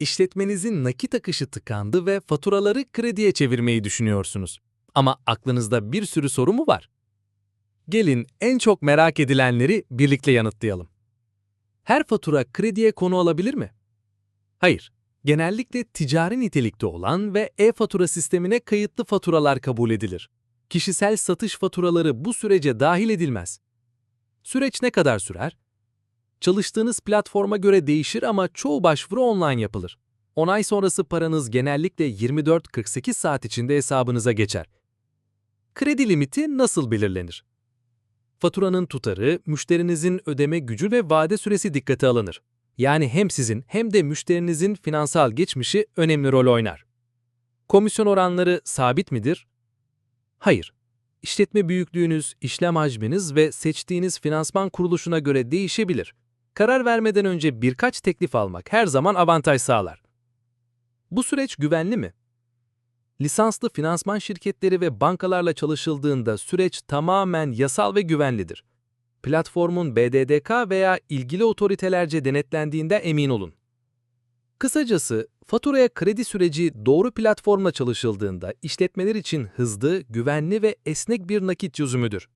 İşletmenizin nakit akışı tıkandı ve faturaları krediye çevirmeyi düşünüyorsunuz. Ama aklınızda bir sürü soru mu var? Gelin en çok merak edilenleri birlikte yanıtlayalım. Her fatura krediye konu alabilir mi? Hayır. Genellikle ticari nitelikte olan ve e-fatura sistemine kayıtlı faturalar kabul edilir. Kişisel satış faturaları bu sürece dahil edilmez. Süreç ne kadar sürer? Çalıştığınız platforma göre değişir ama çoğu başvuru online yapılır. Onay sonrası paranız genellikle 24-48 saat içinde hesabınıza geçer. Kredi limiti nasıl belirlenir? Faturanın tutarı, müşterinizin ödeme gücü ve vade süresi dikkate alınır. Yani hem sizin hem de müşterinizin finansal geçmişi önemli rol oynar. Komisyon oranları sabit midir? Hayır. İşletme büyüklüğünüz, işlem hacminiz ve seçtiğiniz finansman kuruluşuna göre değişebilir. Karar vermeden önce birkaç teklif almak her zaman avantaj sağlar. Bu süreç güvenli mi? Lisanslı finansman şirketleri ve bankalarla çalışıldığında süreç tamamen yasal ve güvenlidir. Platformun BDDK veya ilgili otoritelerce denetlendiğinde emin olun. Kısacası, faturaya kredi süreci doğru platformla çalışıldığında işletmeler için hızlı, güvenli ve esnek bir nakit çözümüdür.